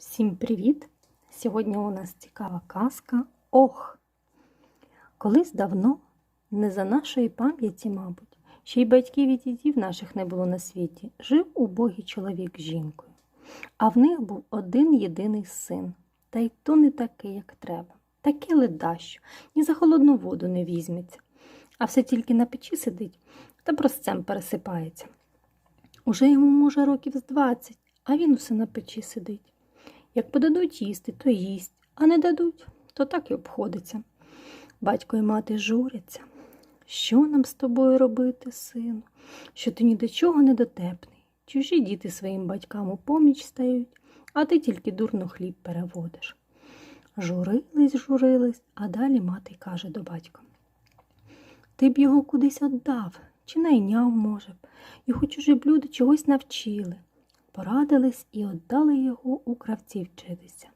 Всім привіт! Сьогодні у нас цікава казка Ох. Колись давно, не за нашої пам'яті, мабуть, ще й батьків і дідів наших не було на світі, жив убогий чоловік з жінкою. А в них був один єдиний син, та й то не такий, як треба. Таке ледащо, ні за холодну воду не візьметься, а все тільки на печі сидить та простцем пересипається. Уже йому, може, років з двадцять, а він усе на печі сидить. Як подадуть їсти, то їсть, а не дадуть, то так і обходиться. Батько і мати журяться. Що нам з тобою робити, сину? Що ти ні до чого не дотепний. Чужі діти своїм батькам у поміч стають, а ти тільки дурно хліб переводиш. Журились, журились, а далі мати каже до батька. Ти б його кудись віддав, чи найняв, може б, його чужі люди чогось навчили порадились і віддали його у кравці вчитися.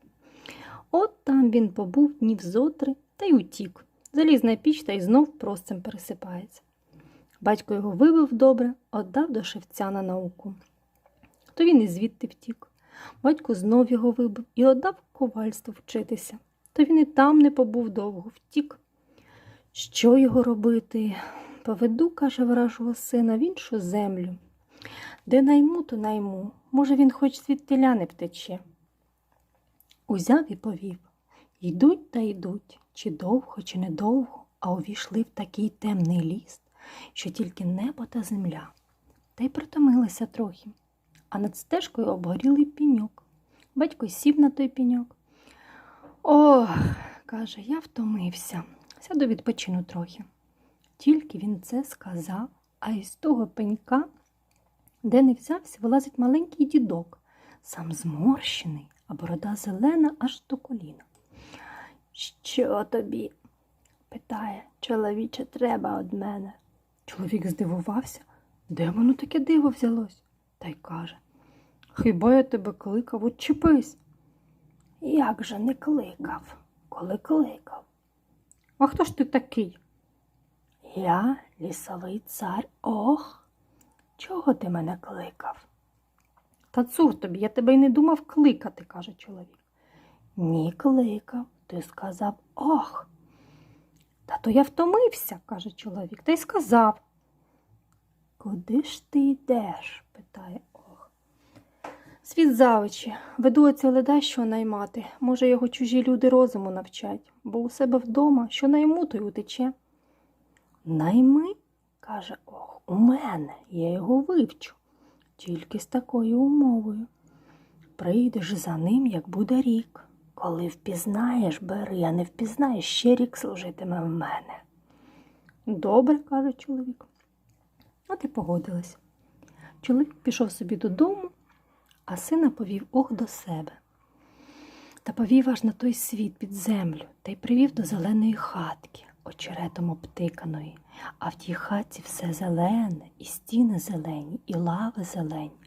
От там він побув днів зотри та й утік. Заліз на піч та й знов простцем пересипається. Батько його вибив добре, віддав до шевця на науку. То він і звідти втік. Батько знов його вибив і віддав ковальство вчитися. То він і там не побув довго, втік. Що його робити? Поведу, каже вражого сина, в іншу землю. Де найму, то найму. Може, він хоч звідтиля не втече. Узяв і повів. Йдуть та йдуть, чи довго, чи недовго, а увійшли в такий темний ліс, що тільки небо та земля. Та й притомилися трохи. А над стежкою обгорілий піньок. Батько сів на той піньок. Ох, каже, я втомився. Сяду відпочину трохи. Тільки він це сказав, а із того пенька де не взявся, вилазить маленький дідок, сам зморщений, а борода зелена аж до коліна. Що тобі? питає, чоловіче, треба од мене. Чоловік здивувався, де воно таке диво взялось, та й каже Хіба я тебе кликав, отчепись? Як же не кликав, коли кликав? А хто ж ти такий? Я лісовий цар ох. Чого ти мене кликав? Та цур тобі, я тебе й не думав кликати, каже чоловік. Ні, кликав, ти сказав ох. Та то я втомився, каже чоловік, та й сказав. Куди ж ти йдеш? питає ох. Світ завичі, веду оця леда, що наймати. Може, його чужі люди розуму навчать, бо у себе вдома, що найму, то й утече. Найми? каже ох, у мене, я його вивчу, тільки з такою умовою. Прийдеш за ним, як буде рік. Коли впізнаєш, бери, а не впізнаєш, ще рік служитиме в мене. Добре, каже чоловік. От і погодилась. Чоловік пішов собі додому, а сина повів ох до себе. Та повів аж на той світ під землю та й привів до зеленої хатки очеретом обтиканої, а в тій хаті все зелене, і стіни зелені, і лави зелені,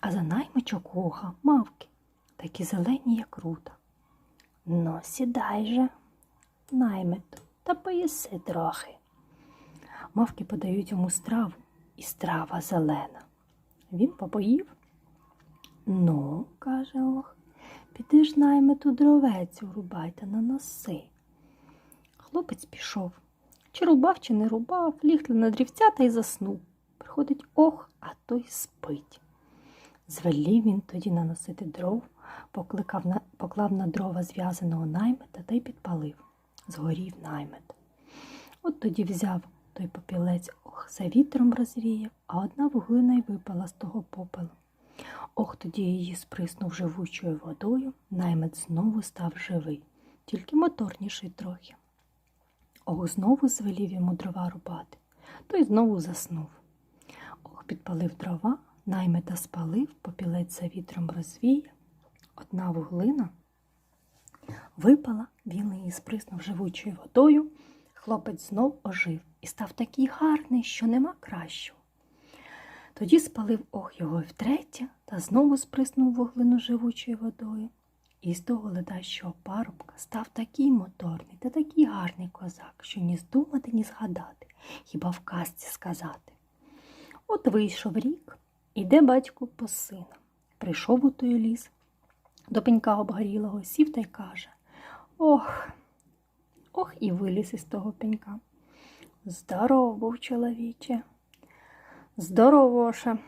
а за наймичок вуха мавки, такі зелені, як рута. Ну, сідай же, наймит, та поїси трохи. Мавки подають йому страву, і страва зелена. Він попоїв. Ну, каже ох, піди ж наймиту дровець урубай та на носи. Хлопець пішов. Чи рубав, чи не рубав, ліг на дрівця та й заснув. Приходить ох, а той спить. Звелів він тоді наносити дров, покликав на, поклав на дрова зв'язаного наймета та й підпалив. Згорів наймет. От тоді взяв той попілець, ох, за вітром розвіяв, а одна вуглина й випала з того попелу. Ох, тоді її сприснув живучою водою, наймет знову став живий, тільки моторніший трохи. Ох, знову звелів йому дрова рубати, той знову заснув. Ох, підпалив дрова, наймета спалив, попілець за вітром розвіяв. Одна вуглина випала, він її сприснув живучою водою. Хлопець знов ожив і став такий гарний, що нема кращого. Тоді спалив ох його втретє та знову сприснув вуглину живучою водою. І з того ледащого парубка став такий моторний та такий гарний козак, що ні здумати, ні згадати, хіба в казці сказати. От вийшов рік, іде батько по сина. Прийшов у той ліс, до пенька обгорілого сів та й каже Ох, ох, і виліз із того пенька. Здоров був чоловіче. Здоровоша.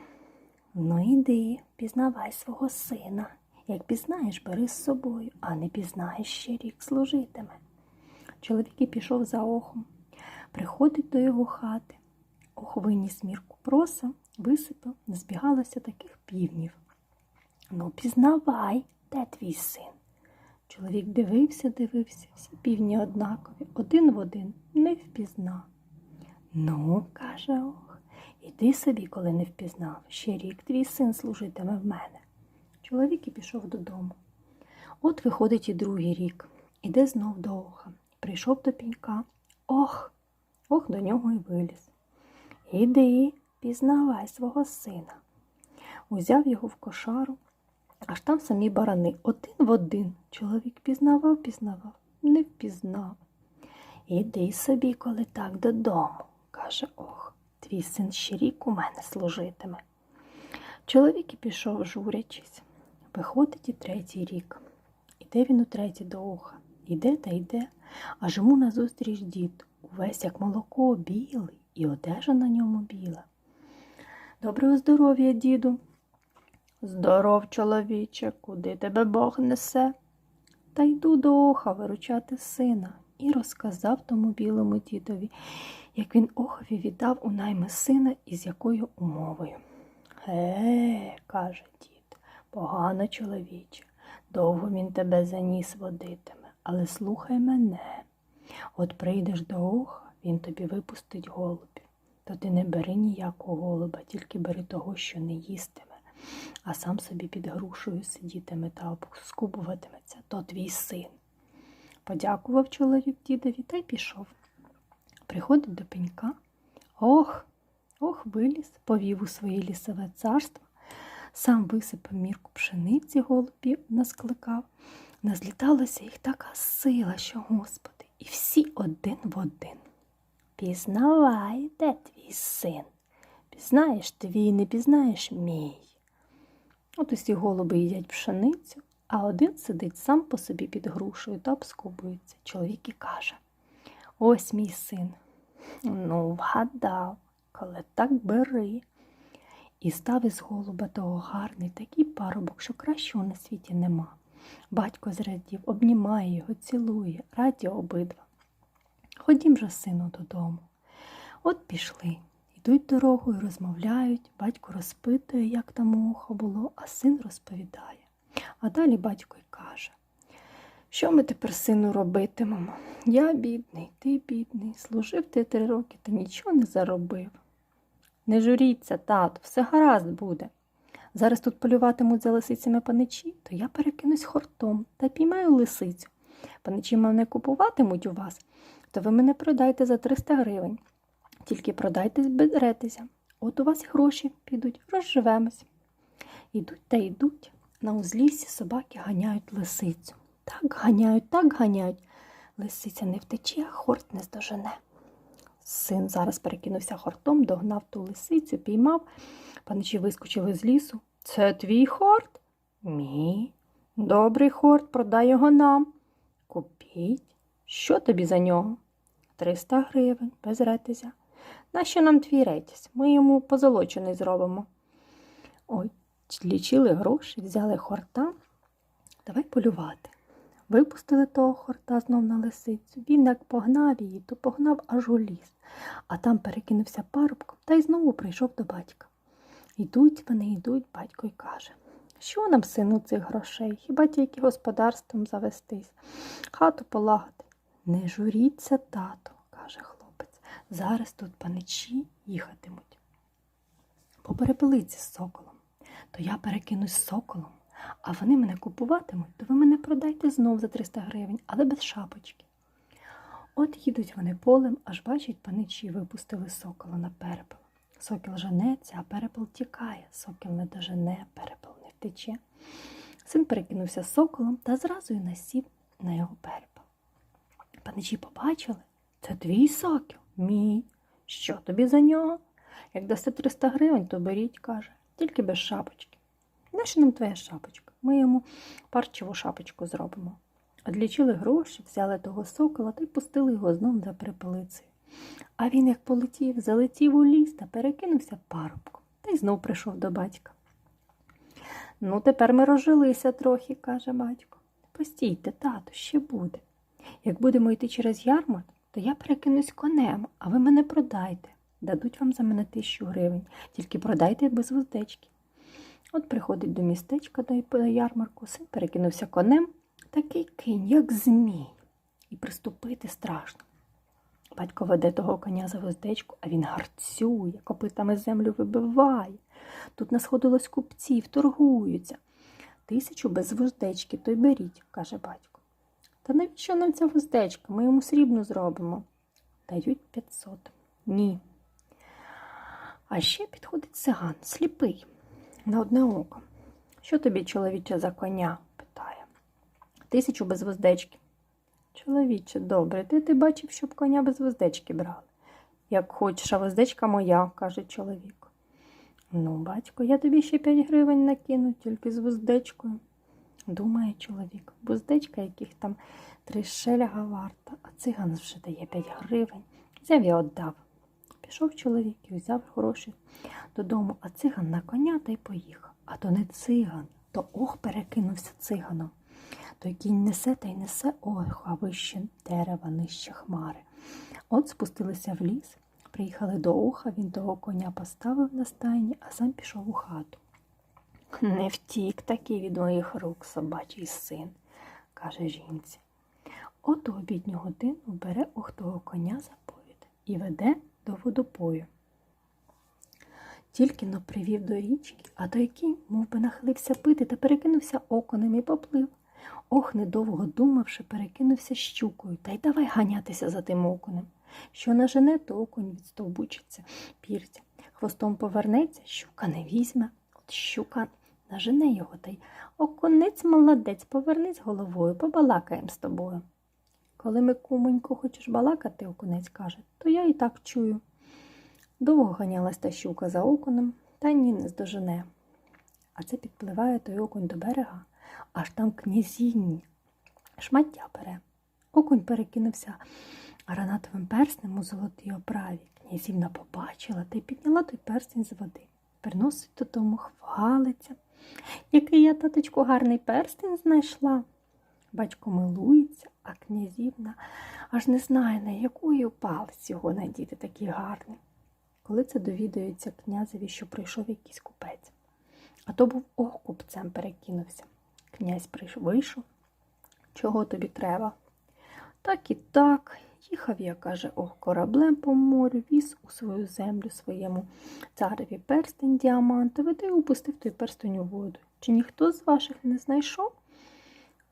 Ну іди, пізнавай свого сина. Як пізнаєш, бери з собою, а не пізнаєш ще рік служитиме. Чоловік і пішов за охом, приходить до його хати. Ох виніс мірку проса, висипав, збігалося таких півнів. Ну, пізнавай, де твій син. Чоловік дивився, дивився, всі півні однакові, один в один, не впізнав. Ну, каже ох, іди собі, коли не впізнав. Ще рік твій син служитиме в мене. Чоловік і пішов додому. От виходить і другий рік, іде знов до оха. Прийшов до пінька. Ох, ох, до нього і виліз. Іди, пізнавай свого сина. Узяв його в кошару, аж там самі барани, один в один. Чоловік пізнавав, пізнавав, не впізнав. Іди собі, коли так додому, каже ох, твій син ще рік у мене служитиме. Чоловік і пішов, журячись. Виходить і третій рік. Іде він утретє до оха. Іде та йде, аж йому назустріч дід, увесь як молоко, білий, і одежа на ньому біла. Доброго здоров'я, діду. Здоров, чоловіче, куди тебе Бог несе? Та йду до оха виручати сина і розказав тому білому дідові, як він охові віддав у найми сина і з якою умовою. Е, каже дід, погано чоловіче, довго він тебе за ніс водитиме, але слухай мене. От прийдеш до оха, він тобі випустить голубів. То ти не бери ніякого голуба, тільки бери того, що не їстиме, а сам собі під грушею сидітиме та обскубуватиметься, то твій син. Подякував чоловік дідові та й пішов. Приходить до пенька. Ох, ох, виліз, повів у своє лісове царство, сам висипав мірку пшениці голубів наскликав. Назліталася їх така сила, що Господи, і всі один в один. Пізнавай, де твій син. Пізнаєш твій, не пізнаєш мій. От усі голуби їдять пшеницю, а один сидить сам по собі під грушею та обскубується. Чоловік і каже Ось мій син. Ну, вгадав, коли так бери. І став із голуба того гарний такий парубок, що кращого на світі нема. Батько зрадів, обнімає його, цілує, раді обидва. Ходім же, сину, додому. От пішли. Йдуть дорогою, розмовляють, батько розпитує, як там ухо було, а син розповідає. А далі батько й каже, що ми тепер, сину, робитимемо? Я бідний, ти бідний, служив ти три роки та нічого не заробив. Не журіться, тату, все гаразд буде. Зараз тут полюватимуть за лисицями паничі, то я перекинусь хортом та піймаю лисицю. Паничі мене купуватимуть у вас, то ви мене продайте за 300 гривень. Тільки продайте безретеся. От у вас гроші підуть, розживемось. Ідуть та йдуть. На узліссі собаки ганяють лисицю. Так ганяють, так ганяють. Лисиця не втече, а хорт не здожене. Син зараз перекинувся хортом, догнав ту лисицю, піймав. Паничі вискочили з лісу. Це твій хорт? Мій. Добрий хорт, продай його нам. Купіть. Що тобі за нього? Триста гривень, без ретезя. Нащо нам твій ретязь? Ми йому позолочений зробимо. Ой, лічили гроші, взяли хорта. Давай полювати. Випустили того хорта знов на лисицю. Він як погнав її, то погнав аж у ліс, а там перекинувся парубком та й знову прийшов до батька. Йдуть вони, йдуть, батько й каже, що нам, сину, цих грошей? Хіба тільки господарством завестись, хату полагати. Не журіться, тато, каже хлопець. Зараз тут паничі їхатимуть. По перепелиці з соколом. То я перекинусь з соколом, а вони мене купуватимуть, то ви мене продайте знов за 300 гривень, але без шапочки. От їдуть вони полем, аж бачать, паничі випустили сокола на перепел. Сокіл женеться, а перепел тікає. Сокіл не дожене, перепел не втече. Син перекинувся соколом та зразу й насів на його перепел. Паничі побачили, це твій сокіл, мій. Що тобі за нього? Як дасте 300 гривень, то беріть, каже, тільки без шапочки. Нащо нам твоя шапочка? Ми йому парчеву шапочку зробимо. Одлічили гроші, взяли того сокола та й пустили його знов за припелицею. А він, як полетів, залетів у ліс та перекинувся парубком, та й знов прийшов до батька. Ну, тепер ми розжилися трохи, каже батько. Постійте, тату, ще буде. Як будемо йти через ярмарк, то я перекинусь конем, а ви мене продайте. Дадуть вам за мене тисячу гривень, тільки продайте без вуздечки. От приходить до містечка до ярмарку, син перекинувся конем, такий кінь, як змій, і приступити страшно. Батько веде того коня за вуздечку, а він гарцює, копитами землю вибиває. Тут насходилось купців, торгуються. Тисячу без вуздечки, то й беріть, каже батько. Та навіщо нам ця вуздечка? Ми йому срібну зробимо. Дають 500. Ні. А ще підходить циган, сліпий, на одне око. Що тобі, чоловіче, за коня? питає. Тисячу без вуздечки. Чоловіче, добре, ти ти бачив, щоб коня без вуздечки брали. Як хочеш, а вуздечка моя, каже чоловік. Ну, батько, я тобі ще 5 гривень накину, тільки з вуздечкою. Думає чоловік, вуздечка яких там три шеляга варта, а циган вже дає 5 гривень. Взяв і віддав. Пішов чоловік і взяв гроші додому, а циган на коня та й поїхав. А то не циган, то ох перекинувся циганом. Той кінь несе та й несе ох, а вище дерева, нижче хмари. От спустилися в ліс, приїхали до оха, він того коня поставив на стайні, а сам пішов у хату. Не втік такий від моїх рук собачий син, каже жінці. От у обідню годину бере ох того коня за повід і веде до водопою. Тільки но привів до річки, а той кінь мов би, нахилився пити та перекинувся оконем і поплив. Ох, недовго думавши, перекинувся щукою та й давай ганятися за тим оконем. Що нажене, то окунь відстовбучиться, пірця. Хвостом повернеться, щука не візьме. От щука нажене його та й оконець молодець, повернись головою, побалакаєм з тобою. Коли ми, кумонько, хочеш балакати, окунець каже, то я і так чую. Довго ганялась та щука за оконом, та ні не здожене. А це підпливає той окунь до берега, аж там князіння. Шмаття бере. Окунь перекинувся гранатовим перснем у золотій оправі. Князівна побачила та й підняла той перстень з води. Приносить додому, хвалиться. Який я, таточку, гарний перстень знайшла. Батько милується, а князівна аж не знає, на якою палець його надіти такий гарний. Коли це довідується князеві, що прийшов якийсь купець. А то був ох купцем перекинувся. Князь вийшов. Чого тобі треба? Так і так. Їхав я, каже, ох, кораблем по морю, віз у свою землю своєму цареві перстень діамантовий та й упустив той перстень у воду. Чи ніхто з ваших не знайшов?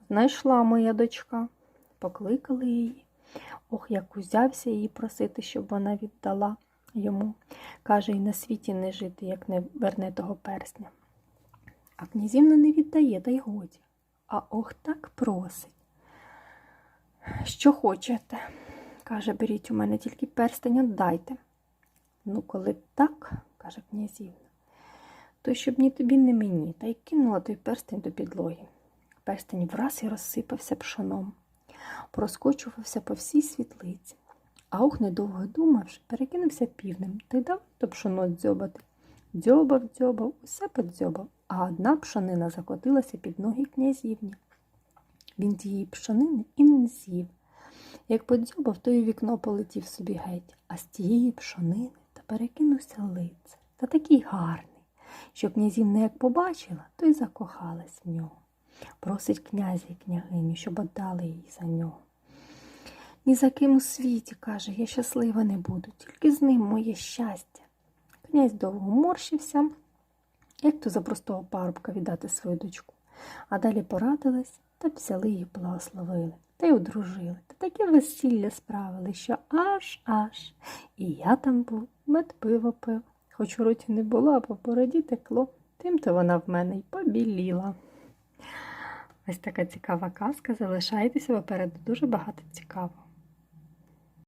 Знайшла моя дочка. Покликали її. Ох, як узявся її просити, щоб вона віддала йому. Каже, і на світі не жити, як не верне того персня. А князівна не віддає, та й годі. А ох так просить. Що хочете? каже, беріть у мене тільки перстень отдайте. Ну, коли так, каже князівна, то щоб ні тобі, ні мені, та й кинула той перстень до підлоги. Перстень враз і розсипався пшоном, проскочувався по всій світлиці. А ох, недовго думавши, перекинувся півнем та й дав то пшоно дзьобати. Дзьобав, дзьобав, усе подзьобав, а одна пшонина закотилася під ноги князівні. Він тієї пшонини і не з'їв. Як подзьобав, то й у вікно полетів собі геть, а з тієї пшонини та перекинувся лице, та такий гарний, що князівна як побачила, то й закохалась в нього. Просить князя і княгиню, щоб отдали їй за нього. Ні за ким у світі, каже, я щаслива не буду, тільки з ним моє щастя. Князь довго морщився, як то за простого парубка віддати свою дочку, а далі порадились та взяли її благословили та й одружили. Та таке весілля справили, що аж аж. І я там був, мед пиво пив. Хоч у роті не було, а по бороді текло, тим то вона в мене й побіліла. Ось така цікава казка. Залишайтеся попереду дуже багато цікавого.